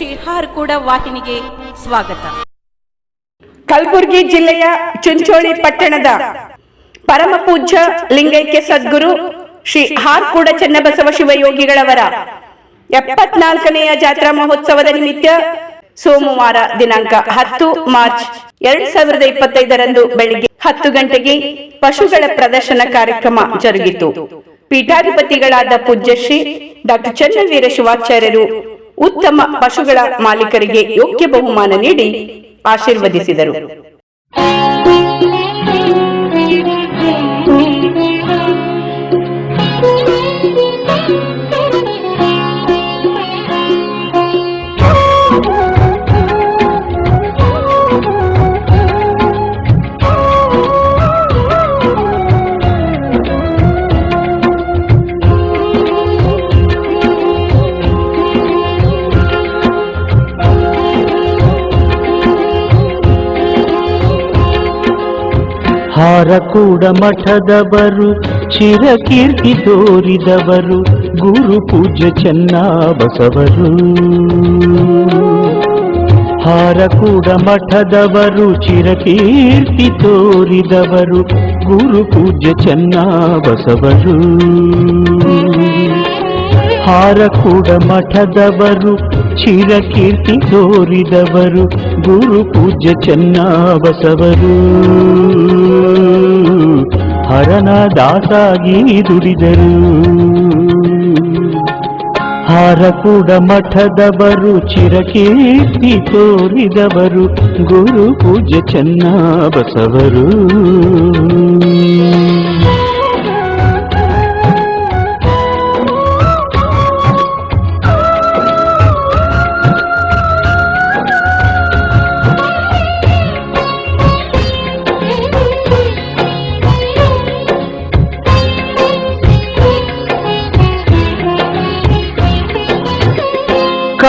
ಶ್ರೀ ಕೂಡ ವಾಹಿನಿಗೆ ಸ್ವಾಗತ. ಕಲಬುರಗಿ ಜಿಲ್ಲೆಯ ಚುಂಚೋಳಿ ಪಟ್ಟಣದ ಪರಮ ಪೂಜ್ಯ ಲಿಂಗೈಕ್ಯ ಸದ್ಗುರು ಶ್ರೀ ಹಾರ್ಕೂಡ ಚನ್ನಬಸವ ಶಿವಯೋಗಿಗಳವರ ಎಪ್ಪತ್ನಾಲ್ಕನೆಯ ಜಾತ್ರಾ ಮಹೋತ್ಸವದ ನಿಮಿತ್ತ ಸೋಮವಾರ ದಿನಾಂಕ ಹತ್ತು ಮಾರ್ಚ್ ಎರಡ್ ಸಾವಿರದ ಇಪ್ಪತ್ತೈದರಂದು ಬೆಳಿಗ್ಗೆ ಹತ್ತು ಗಂಟೆಗೆ ಪಶುಗಳ ಪ್ರದರ್ಶನ ಕಾರ್ಯಕ್ರಮ ಜರುಗಿತು. ಪೀಠಾಧಿಪತಿಗಳಾದ ಪೂಜ್ಯಶ್ರೀ ಡಾಕ್ಟರ್ ಚನ್ನವೀರ ಶಿವಾಚಾರ್ಯರು ಉತ್ತಮ ಪಶುಗಳ ಮಾಲೀಕರಿಗೆ ಯೋಗ್ಯ ಬಹುಮಾನ ನೀಡಿ ಆಶೀರ್ವದಿಸಿದರು. ಹಾರಕೂಡ ಮಠದವರು ಚಿರಕೀರ್ತಿ ತೋರಿದವರು, ಗುರು ಪೂಜ್ಯ ಚೆನ್ನಬಸವರು ಹಾರಕೂಡ ಮಠದವರು ಚಿರಕೀರ್ತಿ ತೋರಿದವರು, ಗುರು ಪೂಜ್ಯ ಚೆನ್ನಬಸವರು ಹಾರಕೂಡ ಮಠದವರು ಚಿರಕೀರ್ತಿ ತೋರಿದವರು, ಗುರು ಪೂಜ್ಯ ಚೆನ್ನಬಸವರು. ಹರನ ದಾಸಾಗಿ ದುಡಿದರು. ಹಾರಕೂಡ ಮಠದವರು ಚಿರಕೀರ್ತಿ ತೋರಿದವರು, ಗುರು ಪೂಜ್ಯ ಚೆನ್ನಬಸವರು.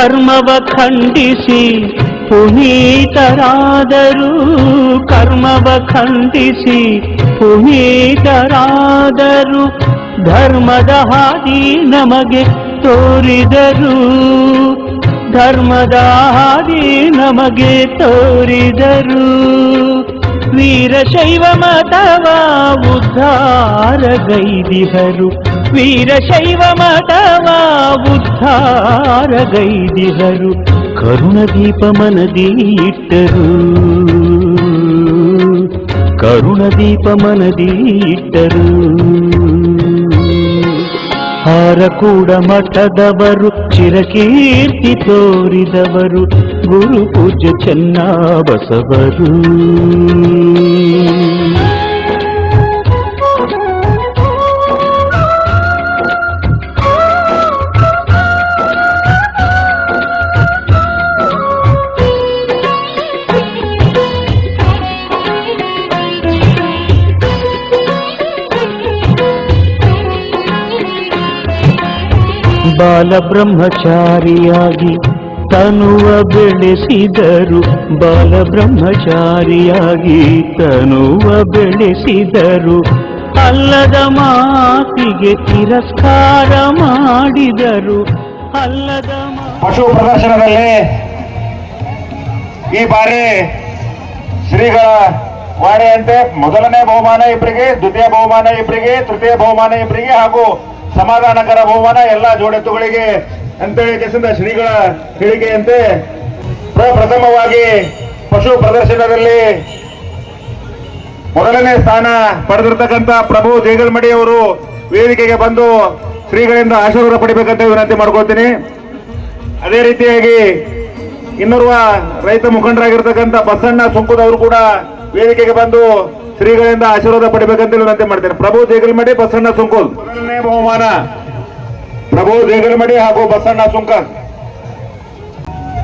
ಕರ್ಮವ ಖಂಡಿಸಿ ಪುನೀತರಾದರು. ಕರ್ಮವ ಖಂಡಿಸಿ ಪುನೀತರಾದರು. ಧರ್ಮದ ಹಾದಿ ನಮಗೆ ತೋರಿದರು. ಧರ್ಮದ ಹಾದಿ ನಮಗೆ ತೋರಿದರು. ವೀರಶೈವ ಮತವ ಉದ್ಧಾರಗೈದಿಹರು ವೀರಶೈವ ಮತವ ಉದ್ಧಾರಗೈದಿಹರು ಕರುಣದೀಪ ಮನದಿ ಇಟ್ಟರು ಕರುಣದೀಪ ಮನದಿ ಇಟ್ಟರು ಹಾರಕೂಡ ಮಠದವರು ಚಿರಕೀರ್ತಿ ತೋರಿದವರು ಗುರು ಪೂಜ್ಯ ಚೆನ್ನಬಸವರು ಬಾಲಬ್ರಹ್ಮಚಾರಿಯಾಗಿ ತನುವ ಬೆಳೆಸಿದರು. ಬಾಲ ಬ್ರಹ್ಮಚಾರಿಯಾಗಿ ತನುವ ಬೆಳೆಸಿದರು. ಅಲ್ಲದ ಮಾತಿಗೆ ತಿರಸ್ಕಾರ ಮಾಡಿದರು. ಅಲ್ಲದ ಪಶು ಪ್ರದರ್ಶನದಲ್ಲಿ ಈ ಬಾರಿ ಶ್ರೀಗಳ ವಾಡೆಯಂತೆ ಮೊದಲನೇ ಬಹುಮಾನ ಇಬ್ಬರಿಗೆ, ದ್ವಿತೀಯ ಬಹುಮಾನ ಇಬ್ಬರಿಗೆ, ತೃತೀಯ ಬಹುಮಾನ ಇಬ್ಬರಿಗೆ ಹಾಗೂ ಸಮಾಧಾನಕರ ಬಹುಮಾನ ಎಲ್ಲ ಜೋಡೆತ್ತುಗಳಿಗೆ ಅಂತೇಳಿ ಕೆಸಿಂದ ಶ್ರೀಗಳ ಹೇಳಿಕೆಯಂತೆ ಪ್ರಪ್ರಥಮವಾಗಿ ಪಶು ಪ್ರದರ್ಶನದಲ್ಲಿ ಮೊದಲನೇ ಸ್ಥಾನ ಪಡೆದಿರ್ತಕ್ಕಂಥ ಪ್ರಭು ದೇಗಲ್ಮಡಿ ಅವರು ವೇದಿಕೆಗೆ ಬಂದು ಶ್ರೀಗಳಿಂದ ಆಶೀರ್ವಾದ ಪಡಿಬೇಕಂತ ವಿನಂತಿ ಮಾಡ್ಕೋತೀನಿ ಅದೇ ರೀತಿಯಾಗಿ ಇನ್ನೋರ್ವ ರೈತ ಮುಖಂಡರಾಗಿರ್ತಕ್ಕಂಥ ಬಸಣ್ಣ ಸುಂಕುದವರು ಕೂಡ ವೇದಿಕೆಗೆ ಬಂದು ಶ್ರೀಗಳಿಂದ ಆಶೀರ್ವಾದ ಪಡಿಬೇಕಂತ ವಿನಂತಿ ಮಾಡ್ತೇನೆ. ಪ್ರಭು ದೇಗಲ್ಮಡಿ ಬಸಣ್ಣ ಸುಂಕೋಲ್. ಮೊದಲನೇ ಬಹುಮಾನ. ಪ್ರಭು ದೇಗಲ್ಮಡಿ ಹಾಗೂ ಬಸಣ್ಣ ಸುಂಕ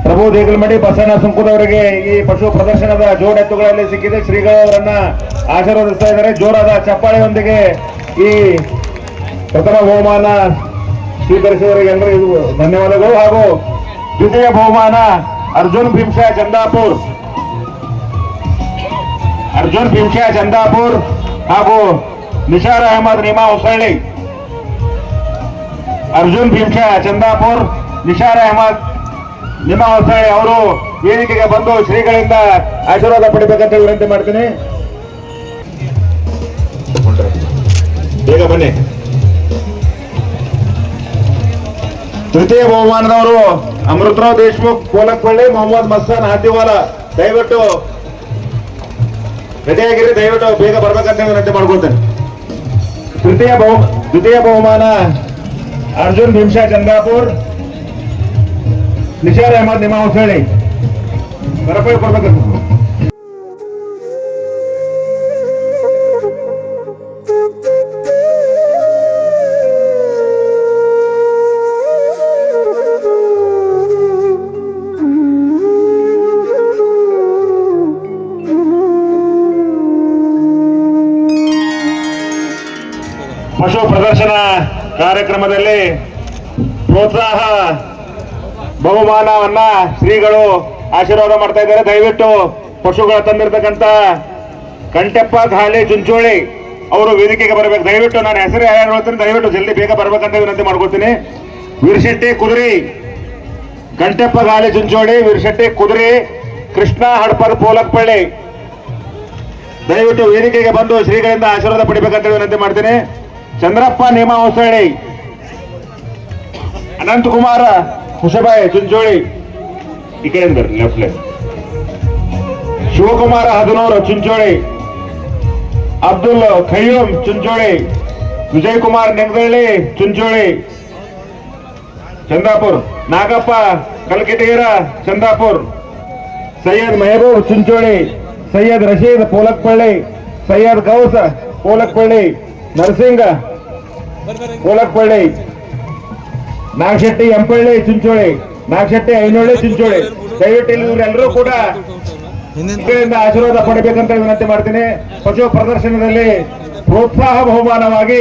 ಪ್ರಭು ದೇಗಲ್ಮಡಿ ಬಸಣ್ಣ ಸುಂಕುದವರಿಗೆ ಈ ಪಶು ಪ್ರದರ್ಶನದ ಜೋಡೆತ್ತುಗಳಲ್ಲಿ ಸಿಕ್ಕಿದೆ. ಶ್ರೀಗಳವರನ್ನ ಆಶೀರ್ವದಿಸ್ತಾ ಇದ್ದಾರೆ. ಜೋರಾದ ಚಪ್ಪಾಳೆಯೊಂದಿಗೆ ಈ ಪ್ರಥಮ ಬಹುಮಾನ ಸ್ವೀಕರಿಸಿದವರಿಗೆ ಎಲ್ಲರಿಗೂ ಧನ್ಯವಾದಗಳು. ಹಾಗೂ ದ್ವಿತೀಯ ಬಹುಮಾನ ಅರ್ಜುನ್ ಭೀಮ್ಶಾ ಚಂದಾಪುರ್. ಅರ್ಜುನ್ ಪಿಂಚೆ ಚಂದಾಪುರ್ ಹಾಗೂ ನಿಶಾರ್ ಅಹಮದ್ ನಿಮಾ ಹೊಸಳ್ಳಿ. ಅರ್ಜುನ್ ಪಿಂಚೆ ಚಂದಾಪುರ್, ನಿಶಾರ್ ಅಹಮದ್, ನಿಮಾ ಹುಸಳ್ಳಿ ಅವರು ವೇದಿಕೆಗೆ ಬಂದು ಶ್ರೀಗಳಿಂದ ಆಶೀರ್ವಾದ ಪಡಿಬೇಕಂತ ವಿನಂತಿ ಮಾಡ್ತೀನಿ. ಬೇಗ ಬನ್ನಿ. ತೃತೀಯ ಬಹುಮಾನದವರು ಅಮೃತರಾವ್ ದೇಶ್ಮುಖ್, ಕೋಲಕ್ಪಳ್ಳಿ, ಮೊಹಮ್ಮದ್ ಮಸ್ತಾನ್, ಹಾದಿವಾಲ. ದಯವಿಟ್ಟು ರೆಡಿಯಾಗಿರಿ ದಯವಿಟ್ಟು ಬೇಗ ಬರ್ಬೇಕಂತ ವಿನಂತಿ ಮಾಡ್ಕೊಳ್ತೇನೆ. ತೃತೀಯ ಬಹು, ದ್ವಿತೀಯ ಬಹುಮಾನ ಅರ್ಜುನ್ ಭೀಮ್ಶಾ ಚಂದಾಪುರ್ ನಿಶಾರ್ ಅಹಮದ್, ನಿಮ್ಮ ಹೇಳಿ ಬರಪೈ ಕೊಡ್ಬೇಕಂತ. ಪಶು ಪ್ರದರ್ಶನ ಕಾರ್ಯಕ್ರಮದಲ್ಲಿ ಪ್ರೋತ್ಸಾಹ, ಬಹುಮಾನವನ್ನ ಶ್ರೀಗಳು ಆಶೀರ್ವಾದ ಮಾಡ್ತಾ ಇದ್ದಾರೆ. ದಯವಿಟ್ಟು ಪಶುಗಳ ತಂದಿರತಕ್ಕಂತ ಕಂಟೆಪ್ಪ ಘಾಲಿ ಚುಂಚೋಳಿ ಅವರು ವೇದಿಕೆಗೆ ಬರಬೇಕು. ದಯವಿಟ್ಟು ನಾನು ಹೆಸರು ಯಾರು ಹೇಳ್ತೀನಿ. ದಯವಿಟ್ಟು ಜಲ್ದಿ ಬೇಗ ಬರ್ಬೇಕಂತ ವಿನಂತಿ ಮಾಡ್ಕೊತೀನಿ ವೀರಶೆಟ್ಟಿ ಕುದುರಿ, ಕಂಟೆಪ್ಪ, ಗಾಲಿ, ಚುಂಚೋಳಿ, ವೀರಶೆಟ್ಟಿ ಕುದುರಿ, ಕೃಷ್ಣ ಹಡ್ಪದ ಪೋಲಕ್ಪಳ್ಳಿ. ದಯವಿಟ್ಟು ವೇದಿಕೆಗೆ ಬಂದು ಶ್ರೀಗಳಿಂದ ಆಶೀರ್ವಾದ ಪಡಿಬೇಕಂತ ವಿನಂತಿ ಮಾಡ್ತೀನಿ. ಚಂದ್ರಪ್ಪ ನೇಮ ಹೊಸಳ್ಳಿ ಅನಂತಕುಮಾರ ಹುಷಬಾಯ್ ಚುಂಚೋಳಿ. ಈ ಕಡೆ ಬರ್ರಿ left left Shivakumara Hadanur, Chuncholi. Abdul Khayyum, Chincholi. Vijay Kumar Nengadalli Chincholi. Chandapur Nagappa, Kalkitagira Chandapur Syed Mehboob, Chuncholi. Syed Rasheed Polakpalli. Syed Gauss, Polakpalli. Narasinga Kolakpalli Nagashetty, Empalli, Chuncholi, Nagashetty, Ainolli, Chincholi. ದಯವಿಟ್ಟು ಇವರೆಲ್ಲರೂ ಕೂಡ ಆಶೀರ್ವಾದ ಪಡಿಬೇಕಂತ ವಿನಂತಿ ಮಾಡ್ತೀನಿ. ಪಶು ಪ್ರದರ್ಶನದಲ್ಲಿ ಪ್ರೋತ್ಸಾಹ ಬಹುಮಾನವಾಗಿ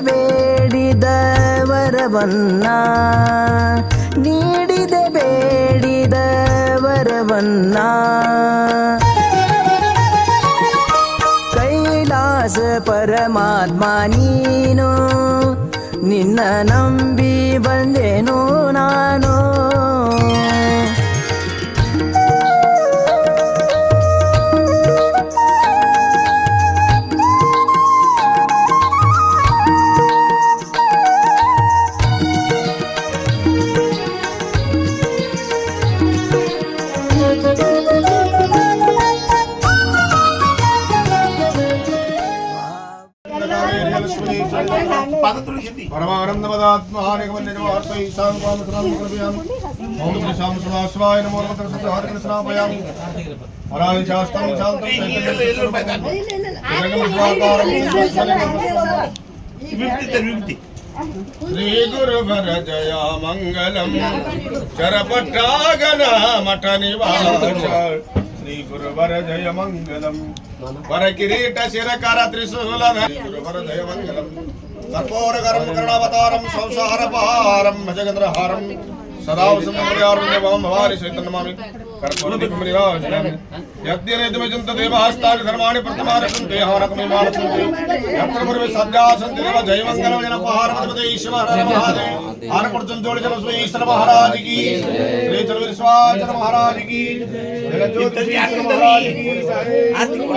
ಬೇಡಿದ ವರವನ್ನ ನೀಡಿದೆ ಬೇಡಿದ ವರವನ್ನ ಕೈಲಾಸ ಪರಮಾತ್ಮ ನೀನು ನಿನ್ನ ನಂಬಿ ಬಂದೆನು ನಾನು श्रीशाश्वाय नमो कृष्णापयाम हराय चाष्टम शांति మంగళం చరపట్టాగన మఠ నివాస శ్రీ మంగళం వర కిరీట శిరకర త్రిశూల గురువర జయ మంగళం కర్పూరకరం కరుణావతారం సంసారపహారం భజగంద్రహారం. సదా సంప్రదారుణ్యవం భవాని చైతన్యమామి కర్పూరదీపం నిరాజయామి యద్యనేతుమి చింత దేవహస్తాని ధర్మాణి ప్రథమాని సంతే హారకమి మానసంతి. యత్ర పూర్వే సద్యా సంతి దేవ జయమంగళం జన పహారపతి ఈశ్వర మహాదేవ్ ఆనపడుతున్న జోడి జన శ్రీ ఈశ్వర మహారాజ్కి. శ్రీ చరవ విశ్వాచర మహారాజ్కి. జగజ్యోతి ఈశ్వర మహారాజ్కి. జయ.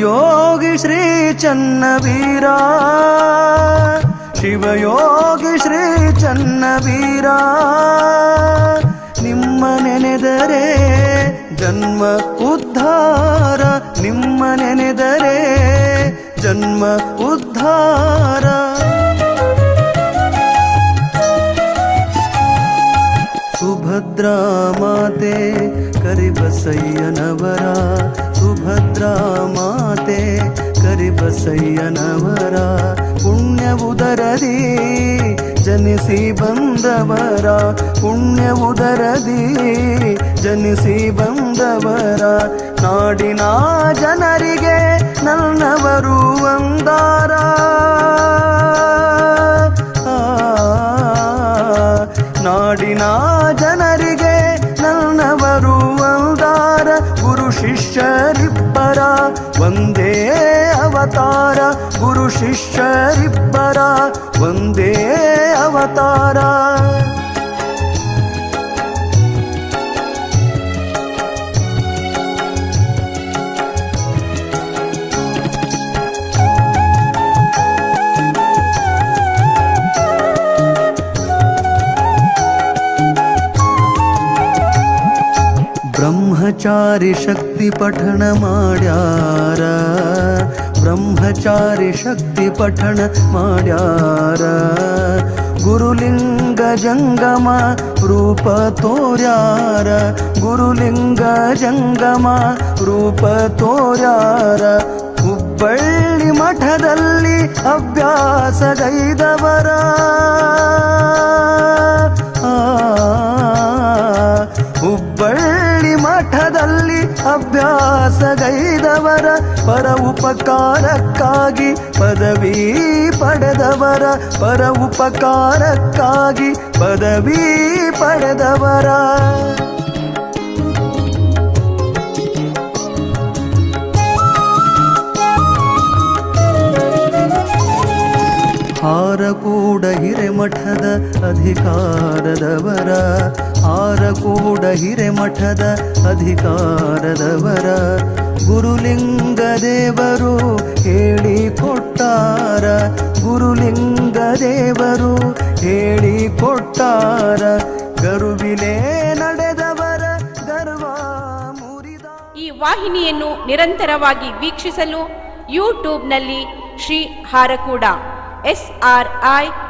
ಶಿವಯೋಗಿ ಶ್ರೀ ಚನ್ನವೀರ. ಶಿವಯೋಗಿ ಶ್ರೀ ಚನ್ನವೀರ. ನಿಮ್ಮ ನೆನೆದರೆ ಜನ್ಮ ಉದ್ಧಾರ. ನಿಮ್ಮ ನೆನೆದರೆ ಜನ್ಮ ಉದ್ಧಾರ. ಸುಭದ್ರಾ ಮಾತೆ ಕರಿಬಸಯ್ಯನವರ ಸುಭದ್ರಾ ಮಾತೆ ಕರಿಬಸಯ್ಯನವರ ಪುಣ್ಯ ಉದರದಿ ಜನಿಸಿ ಬಂದವರ ಪುಣ್ಯ ಉದರದಿ ಜನಿಸಿ ಬಂದವರ ನಾಡಿನ ಜನರಿಗೆ ನನ್ನವರು ಒಂದಾರ ನಾಡಿನ ಶಿಷ್ಯರಿಬ್ಬರ ಒಂದೇ ಅವತಾರ ಬ್ರಹ್ಮಚಾರಿ ಶಕ್ತಿ ಪಠಣ ಮಾಡ್ಯಾರ ಬ್ರಹ್ಮಚಾರಿ ಶಕ್ತಿ ಪಠಣ ಮಾಡ್ಯಾರ. ಗುರುಲಿಂಗ ಜಂಗಮ ರೂಪ ತೋರ್ಯಾರ. ಗುರುಲಿಂಗ ಜಂಗಮ ರೂಪ ತೋರ್ಯಾರ. ಹುಬ್ಬಳ್ಳಿ ಮಠದಲ್ಲಿ ಅಭ್ಯಾಸಗೈದವರ. ಅಭ್ಯಾಸಗೈದವರ ಪರ ಉಪಕಾರಕ್ಕಾಗಿ ಪದವಿ ಪಡೆದವರ ಪರ ಉಪಕಾರಕ್ಕಾಗಿ ಪದವಿ ಪಡೆದವರ. ಹಿರೆಮಠದ ಅಧಿಕಾರದವರ ಆರಕೂಡ ಹಿರೆ ಮಠದ ಅಧಿಕಾರದವರ. ಗುರುಲಿಂಗ ದೇವರು ಹೇಳಿ ಕೊಟ್ಟಾರ ಗುರುಲಿಂಗ ದೇವರು ಹೇಳಿ ಕೊಟ್ಟಾರ ಗರುವಿಲೇ ನಡೆದವರ ಗರ್ವ ಮುರಿದ ಈ ವಾಹಿನಿಯನ್ನು ನಿರಂತರವಾಗಿ ವೀಕ್ಷಿಸಲು ಯೂಟ್ಯೂಬ್ನಲ್ಲಿ Shri Harakuda S R I